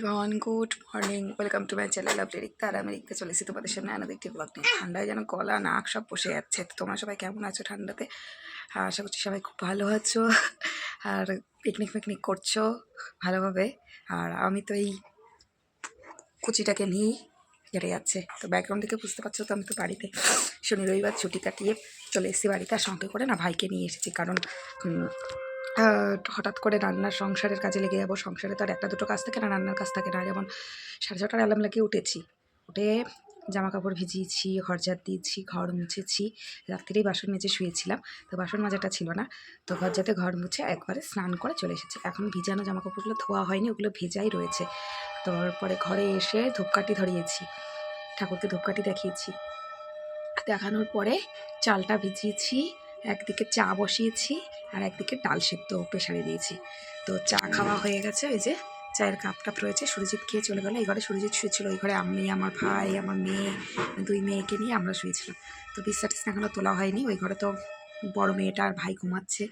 Everyone good morning welcome to my channel আপনি রিক্তা আর আমি রিক্তা চলেছি তোমাদের সামনে আনন্দ একটি ব্লগ নিয়ে। ঠান্ডায় যেন গলা, নাক সব বসে যাচ্ছে। তো তোমরা সবাই কেমন আছো ঠান্ডাতে? আর আশা করছি সবাই খুব ভালো আছো। আর পিকনিক ফিকনিক করছ ভালোভাবে। আর আমি তো এই কুচিটাকে নিয়েই কেটে যাচ্ছে। তো ব্যাকগ্রাউন্ড থেকে বুঝতে পারছ তো আমি তো বাড়িতে শনি রবিবার ছুটি কাটিয়ে চলে এসেছি বাড়িতে। আর সঙ্গে করে না ভাইকে নিয়ে এসেছি। কারণ হঠাৎ করে রান্নার সংসারের কাজে লেগে যাব, সংসারে তো আর একটা দুটো কাজ থাকে না, রান্নার কাজ থাকে না। যেমন সাড়ে ছটার অ্যালার্ম লাগিয়ে উঠেছি, উঠে জামা কাপড় ভিজিয়েছি, ঘর ঝাড় দিয়েছি, ঘর মুছেছি রাত্রিরেই বাসন মেজে শুয়েছিলাম, তো বাসন মাজাটা ছিল না, তো ঘর যাতে ঘর মুছে একবারে স্নান করে চলে এসেছি। এখন ভিজানো জামা কাপড়গুলো ধোয়া হয়নি, ওগুলো ভেজাই রয়েছে, তারপরে ঘরে এসে ধূপকাঠি ধরিয়েছি, ঠাকুরকে ধূপকাঠি দেখিয়েছি, দেখানোর পরে চালটা ভিজিয়েছি একদিকে চা বসিয়েছি আর একদিকে ডাল সেদ্ধ প্রেশারে দিয়েছি। তো চা খাওয়া হয়ে গেছে, ওই যে চায়ের কাপ টাপ রয়েছে। সুরজিৎ খেয়ে চলে গেলো। এই ঘরে সুরজিৎ শুয়েছিল ওই ঘরে আমি, আমার ভাই, আমার মেয়ে, দুই মেয়েকে নিয়ে আমরা শুয়েছিলাম। তো বিছনা টিছনা এখনও তোলা হয়নি, ওই ঘরে তো বড় মেয়েটা আর ভাই ঘুমাচ্ছে।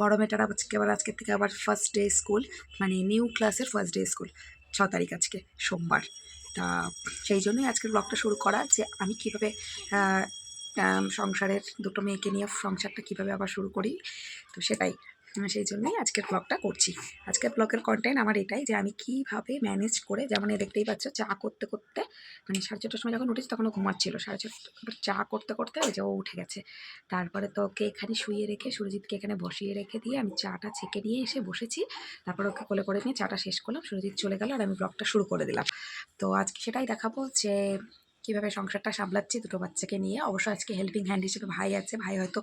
বড় মেয়েটার আজকে আবার আজকের থেকে আবার ফার্স্ট ডে স্কুল মানে নিউ ক্লাসের ফার্স্ট ডে স্কুল ছ তারিখ আজকে, সোমবার। তা সেই জন্যই আজকের ব্লগটা শুরু করা যে আমি কীভাবে সংসারের দুটো মেয়েকে নিয়ে সংসারটা কীভাবে আবার শুরু করি, তো সেটাই। সেই জন্যই আজকের ব্লগটা করছি। আজকের ব্লগের কন্টেন্ট আমার এটাই যে আমি কীভাবে ম্যানেজ করে, যেমন দেখতেই পাচ্ছ, চা করতে করতে মানে সাড়ে ছটার সময় যখন উঠেছি তখন ঘুমাচ্ছিল। সাড়ে ছটা চা করতে করতে ওই যে ও উঠে গেছে। তারপরে তো ওকে এখানে শুয়ে রেখে, সুরজিৎকে এখানে বসিয়ে রেখে দিয়ে আমি চাটা ছেঁকে নিয়ে এসে বসেছি। তারপর ওকে কোলে করে নিয়ে চাটা শেষ করলাম, সুরজিৎ চলে গেল আর আমি ব্লগটা শুরু করে দিলাম। তো আজকে সেটাই দেখাবো যে কীভাবে সংসারটা সামলাচ্ছি দুটো বাচ্চাকে নিয়ে। অবশ্য আজকে হেল্পিং হ্যান্ড হিসেবে ভাই আছে। ভাই হয়তো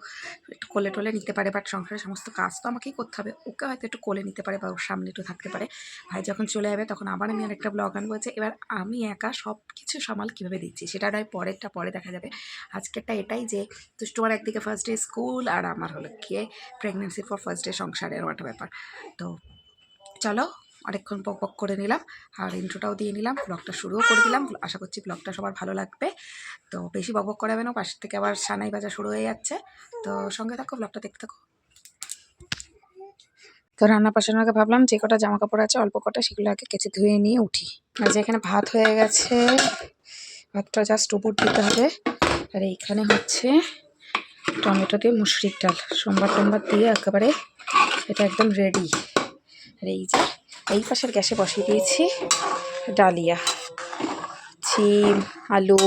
একটু কোলে টোলে নিতে পারে বাট সংসারের সমস্ত কাজ তো আমাকেই করতে হবে। ওকে হয়তো একটু কোলে নিতে পারে বা ওর সামনে একটু থাকতে পারে। ভাই যখন চলে যাবে, তখন আবার আমি আরেকটা ব্লগ আনব যে, এবার আমি একা সব কিছু সামাল কীভাবে দিচ্ছি? সেটা নয়, পরেরটা পরে দেখা যাবে। আজকেরটা এটাই যে দুষ্টুমার একদিকে ফার্স্ট ডে স্কুল আর আমার হলো গিয়ে প্রেগনেন্সি ফর ফার্স্ট ডে সংসারের একটা ব্যাপার। তো চলো অনেকক্ষণ পক পক করে নিলাম আর ইন্ট্রোটাও দিয়ে নিলাম ব্লগটা শুরুও করে দিলাম। আশা করছি ব্লগটা সবার ভালো লাগবে। তো বেশি বক বক করাবে না পাশের থেকে আবার সানাই বাজা শুরু হয়ে যাচ্ছে। তো সঙ্গে থাকো ব্লগটা দেখতে থাকো। তো রান্না পাশানোর আগে ভাবলাম যে কটা জামা কাপড় আছে, অল্প কটা, সেগুলো আগে কেচে ধুয়ে নিয়ে উঠি। আর যে এখানে ভাত হয়ে গেছে, ভাতটা জাস্ট উপর দিতে হবে। আর এইখানে হচ্ছে টমেটো দিয়ে মুসুরির ডাল। সোমবার টোমবার দিয়ে একেবারে এটা একদম রেডি আর এই যে এই পাশের গ্যাসে বসিয়ে দিয়েছি ডালিয়া সিম আলু,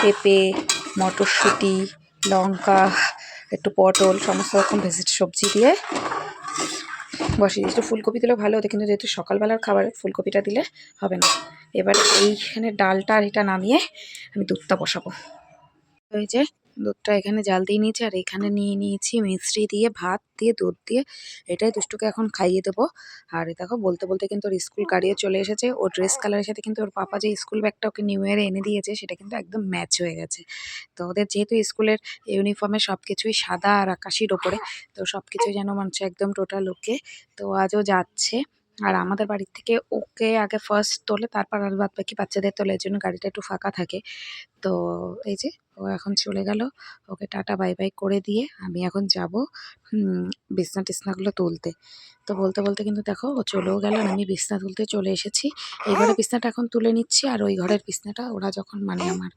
পেঁপে, মটরশুঁটি, লঙ্কা, একটু পটল, সমস্ত রকম ভেজিট সবজি দিয়ে বসিয়ে দিয়েছি। ফুলকপি দিলেও ভালো হতো, কিন্তু যেহেতু সকালবেলার খাবার, ফুলকপিটা দিলে হবে না। এবার এইখানে ডালটা আর এটা নামিয়ে আমি দুধটা বসাবো। ওই যে দুধটা এখানে জাল দিয়ে নিয়েছি, আর এখানে নিয়ে নিয়েছি মিষ্টি দিয়ে, ভাত দিয়ে, দুধ দিয়ে। এটাই দুষ্টুকে এখন খাইয়ে দেবো। আর দেখো, বলতে বলতে কিন্তু ওর স্কুল গাড়িও চলে এসেছে। ওর ড্রেস কালারের সাথে কিন্তু ওর পাপা যে স্কুল ব্যাগটা ওকে নিউ ইয়ারে এনে দিয়েছে, সেটা কিন্তু একদম ম্যাচ হয়ে গেছে। তো ওদের যেহেতু স্কুলের ইউনিফর্মে সব কিছুই সাদা আর আকাশির ওপরে, তো সব কিছুই যেন মনে হচ্ছে একদম টোটাল ওকে তো আজও যাচ্ছে। আর আমাদের বাড়ির থেকে ওকে আগে ফার্স্ট তোলে, তারপর আর বাদ বাকি বাচ্চাদের তোলে জন্য গাড়িটা একটু ফাঁকা থাকে। তো এই যে, ও এখন চলে গেল, ওকে টাটা, বাই বাই করে দিয়ে আমি এখন যাব বিছনা টিছনাগুলো তুলতে। তো বলতে বলতে কিন্তু দেখো, ও চলেও গেল আমি বিছনা তুলতে চলে এসেছি। এই ঘরের বিছনাটা এখন তুলে নিচ্ছি আর ওই ঘরের বিছনাটা ওরা যখন মানে আমার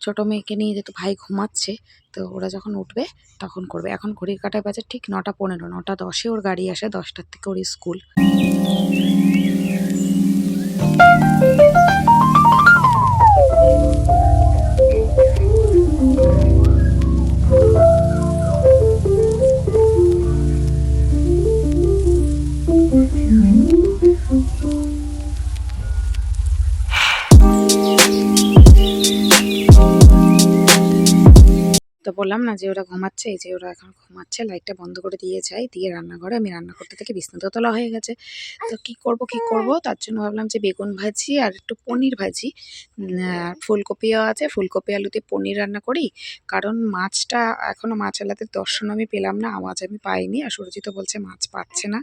ছোটো মেয়েকে নিয়ে যেহেতু ভাই ঘুমাচ্ছে, তো ওরা যখন উঠবে তখন করবে। এখন ঘড়ির কাটায় বাজে ঠিক নটা পনেরো, নটা দশে ওর গাড়ি আসে দশটার থেকে ওর স্কুল। তো বললাম না যে ওরা ঘুমাচ্ছে, এই যে ওরা এখন ঘুমাচ্ছে, লাইটটা বন্ধ করে দিয়ে যাই দিয়ে রান্নাঘরে, আমি রান্না করতে থেকে বিছনাতেও তোলা হয়ে গেছে। তো কি করব কি করব? তার জন্য ভাবলাম যে বেগুন ভাজি আর একটু পনির ভাজি। ফুলকপিও আছে, ফুলকপি আলুতে পনির রান্না করি। কারণ মাছটা এখনও মাছওয়ালাদের দর্শন আমি পেলাম না, আওয়াজ আমি পাইনি। আর সুরজিৎ বলছে মাছ পাচ্ছে না।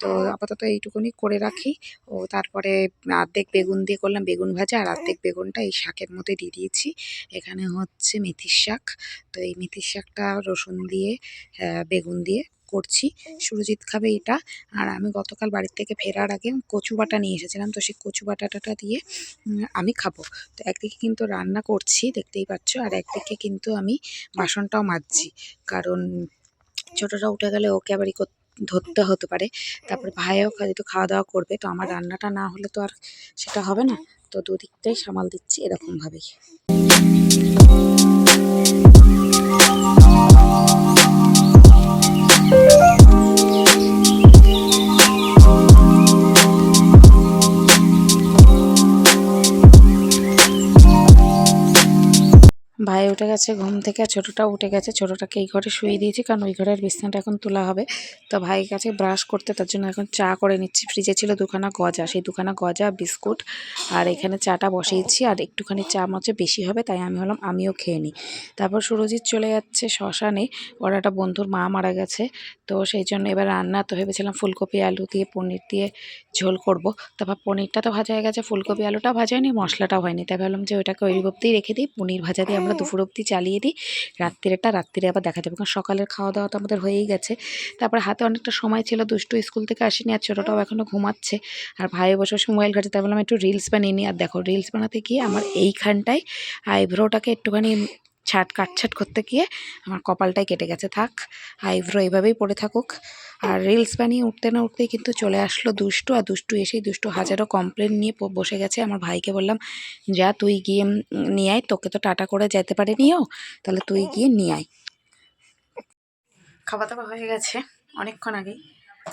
তো আপাতত এইটুকুনি করে রাখি। ও তারপরে অর্ধেক বেগুন দিয়ে করলাম, বেগুন ভাজা আর অর্ধেক বেগুনটা এই শাকের মধ্যে দিয়ে দিয়েছি। এখানে হচ্ছে মেথির শাক। তো এই মেথির শাকটা রসুন দিয়ে বেগুন দিয়ে করছি। সুরজিৎ খাবে এটা। আর আমি গতকাল বাড়ির থেকে ফেরার আগে কচু বাটা নিয়ে এসেছিলাম। তো সেই কচু বাটাটা দিয়ে আমি খাব। তো একদিকে কিন্তু রান্না করছি, দেখতেই পাচ্ছ, আর একদিকে কিন্তু আমি বাসনটাও মাজছি। কারণ ছোটটা উঠে গেলে ওকে আবার ই কর- ধরতে হতে পারে। তারপর ভাইও যেহেতু খাওয়া দাওয়া করবে, তো আমার রান্নাটা না হলে তো আর সেটা হবে না। তো দুদিকটাই সামাল দিচ্ছি এরকমভাবেই। ভাই উঠে গেছে, ঘুম থেকে আর ছোটোটাও উঠে গেছে। ছোটোটাকে এই ঘরে শুয়ে দিয়েছি কারণ ওই ঘরের বিছানাটা এখন তোলা হবে। তো ভাই কাছে ব্রাশ করতে, তার জন্য এখন চা করে নিচ্ছি। ফ্রিজে ছিল দুখানা গজা, সেই দুখানা গজা, বিস্কুট আর এখানে চাটা বসিয়েছি আর একটুখানি চা মচে বেশি হবে, তাই আমি হলাম আমিও খেয়ে নিই। তারপর সুরজিৎ চলে যাচ্ছে শ্মশানে, ওর একটা বন্ধুর মা মারা গেছে। তো সেই জন্য এবার রান্না, তো ভেবেছিলাম ফুলকপি, আলু দিয়ে, পনির দিয়ে ঝোল করব। তারপর পনিরটা তো ভাজা হয়ে গেছে, ফুলকপি আলুটা ভাজা হয়নি, মশলাটাও হয়নি। তাই ভাবলাম যে ওইটাকে ওই অবধিই রেখে দিই, পনির ভাজা দিয়ে আমরা দুপুর অবধি চালিয়ে দিই। রাত্রিরেটা রাত্রিরে আবার দেখা যাবে। কারণ সকালের খাওয়া দাওয়া তো আমাদের হয়েই গেছে। তারপরে হাতে অনেকটা সময় ছিল। দুষ্টু স্কুল থেকে আসেনি আর ছোটোটাও এখনও ঘুমাচ্ছে। আর ভাই বসে বসে মোবাইল ঘাটে তাই বললাম একটু রিলস বানিয়ে নিই আর দেখো রিলস বানাতে গিয়ে আমার এইখানটায় আইব্রোটাকে একটুখানি ছাট কাটছাট করতে গিয়ে আমার কপালটাই কেটে গেছে, থাক। আইব্রো এইভাবেই পড়ে থাকুক। আর রিলস বানিয়ে উঠতে না উঠতেই কিন্তু চলে আসলো দুষ্টু, আর দুষ্টু এসেই দুষ্টু হাজারো কমপ্লেন নিয়ে বসে গেছে। আমার ভাইকে বললাম, যা তুই গিয়ে নিয়ে আয়, তোকে তো টাটা করে যেতে পারেনিও তাহলে তুই গিয়ে নিয়ে আয়। খাওয়া দাওয়া হয়ে গেছে অনেকক্ষণ আগেই।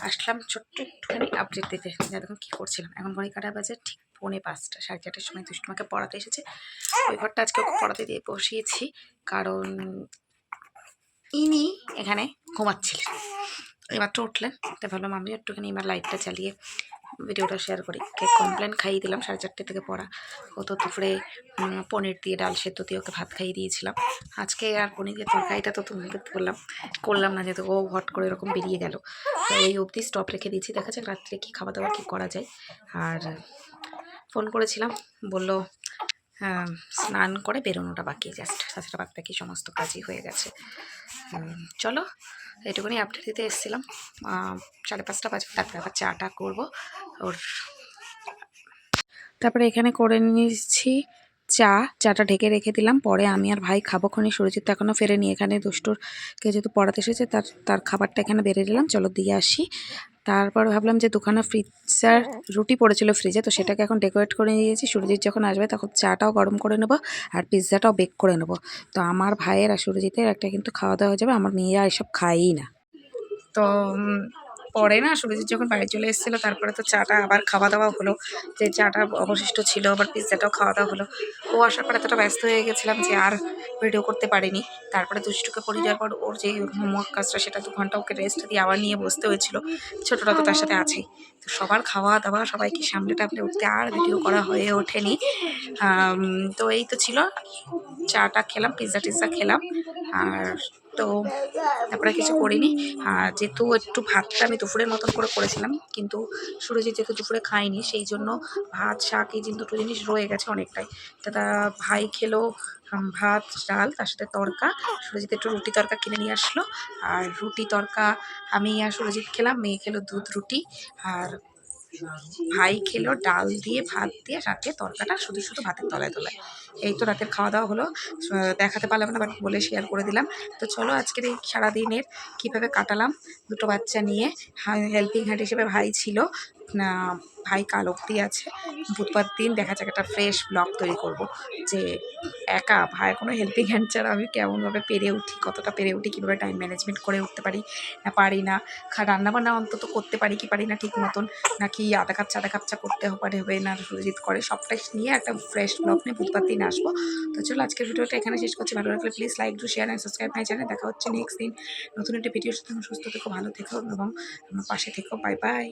আসলাম ছোট্ট একটুখানি আপডেট দিতে। দেখুন কী করছিলাম। এখন ঘড়ি কাটা বাজে ঠিক পৌনে পাঁচটা, সাড়ে চারটার সময় দুষ্টুমাকে পড়াতে এসেছে। ওই ঘরটা আজকে ওকে পড়াতে দিয়ে বসিয়েছি, কারণ ইনি এখানে ঘুমাচ্ছিলেন। এইমাত্র উঠলেন তাই ভাবলাম আমিও একটুখানি এবার লাইটটা চালিয়ে ভিডিওটা শেয়ার করি। কে কমপ্লেন খাইয়ে দিলাম, সাড়ে চারটে থেকে পড়া। ও তো দুপুরে পনির দিয়ে ডাল সেদ্ধ দিয়ে ওকে ভাত খাইয়ে দিয়েছিলাম। আজকে আর পনির দিয়ে তরকারিটা তো তোমাকে করলাম করলাম না যেহেতু ও হট করে এরকম বেরিয়ে গেল। তো এই অবধি স্টপ রেখে দিয়েছি। দেখা যাক রাত্রে কী খাওয়া দাওয়া কী করা যায়। আর ফোন করেছিলাম বলল হ্যাঁ, স্নান করে বেরোনোটা বাকি জাস্ট তাছাড়া বাদ বাকি সমস্ত কাজই হয়ে গেছে। চলো এটুকুনি আপডেট দিতে এসেছিলাম। সাড়ে পাঁচটা বাজে তারপরে আবার চাটা করব ওর তারপরে এখানে করে নিয়েছি চা চাটা ঢেকে রেখে দিলাম পরে আমি আর ভাই খাব খনি সুরজিৎ এখনও ফেরেনি এখানে দুষ্টুরকে যেহেতু পড়াতে এসেছে তার তার খাবারটা এখানে বেড়ে দিলাম চলো দিয়ে আসি। তারপর ভাবলাম যে দুখানা ফ্রিজার রুটি পড়েছিল ফ্রিজে তো সেটাকে এখন ডেকোরেট করে নিয়েছি সুরজিৎ যখন আসবে তখন চাটাও গরম করে নেব আর পিৎজাটাও বেক করে নেব। তো আমার ভাইয়ের আর সুরজিতের একটা কিন্তু খাওয়া দাওয়া হয়ে যাবে আমার মেয়েরা এসব খায়ই না। তো পরে না সুরজিৎ যখন বাড়ি চলে এসেছিল, তারপরে তো চাটা আবার খাওয়া দাওয়া হলো। যে চাটা অবশিষ্ট ছিল, আবার পিৎজাটাও খাওয়া দাওয়া হলো। ও আসার পর এতটা ব্যস্ত হয়ে গেছিলাম যে আর ভিডিও করতে পারিনি। তারপরে দুষ্টুকে পড়ে যাওয়ার পর ওর যে হোমওয়ার্ক কাজটা, সেটা দু ঘণ্টা ওকে রেস্ট দিয়ে আবার নিয়ে বসতে হয়েছিল। ছোটোটা তো তার সাথে আছেই। তো সবার খাওয়া দাওয়া, সবাইকে সামলে টামলে উঠতে আর ভিডিও করা হয়ে ওঠেনি। তো এই তো ছিল। চাটা খেলাম, পিৎজা টিৎজা খেলাম। আর তো তারপরে কিছু করিনি। আর যেহেতু একটু ভাতটা আমি দুপুরের মতন করে করেছিলাম, কিন্তু সুরজিৎ যেহেতু দুপুরে খায়নি, সেই জন্য ভাত, শাক, এই যে দুটো জিনিস রয়ে গেছে অনেকটাই। দাদা ভাই খেলো ভাত, ডাল, তার সাথে তরকা। সুরজিৎ একটু রুটি তরকা কিনে নিয়ে আসলো। আর রুটি তরকা আমি আর সুরজিৎ খেলাম, মেয়ে খেলো দুধ, রুটি। আর ভাই খেলো ডাল দিয়ে, ভাত দিয়ে রাতে তরকাটা শুধু শুধু ভাতের তলায় তলায়। এই তো রাতের খাওয়া দাওয়া হলো। দেখাতে পারলাম না বাট বলে শেয়ার করে দিলাম। তো চলো আজকের এই সারাদিনের কীভাবে কাটালাম দুটো বাচ্চা নিয়ে। হেল্পিং হ্যান্ড হিসেবে ভাই ছিল। না, ভাই কাল অব্দি আছে। বুধবার দিন দেখা যাক একটা ফ্রেশ ব্লগ তৈরি করব। যে একা, ভাই কোনো হেল্পিং হ্যান্ড ছাড়া আমি কেমনভাবে পেরে উঠি, কতটা পেরে উঠি, কীভাবে টাইম ম্যানেজমেন্ট করে উঠতে পারি না পারি না। রান্নাবান্না অন্তত করতে পারি কি পারি না ঠিক মতন। নাকি আধা কাপচা আধা কাপচা করতে পারে হবে না, সুরজিৎ করে সবটাই নিয়ে একটা ফ্রেশ ব্লগ নিয়ে বুধবার দিন আসব। তো চলো আজকের ভিডিওটা এখানে শেষ করছি। ভালো লাগলে please like to share and subscribe my channel দেখা হচ্ছে নেক্সট দিন। নতুন একটা ভিডিওর সাথে। সুস্থ থেকো, ভালো থেকো এবং আমার পাশে থেকো। Bye bye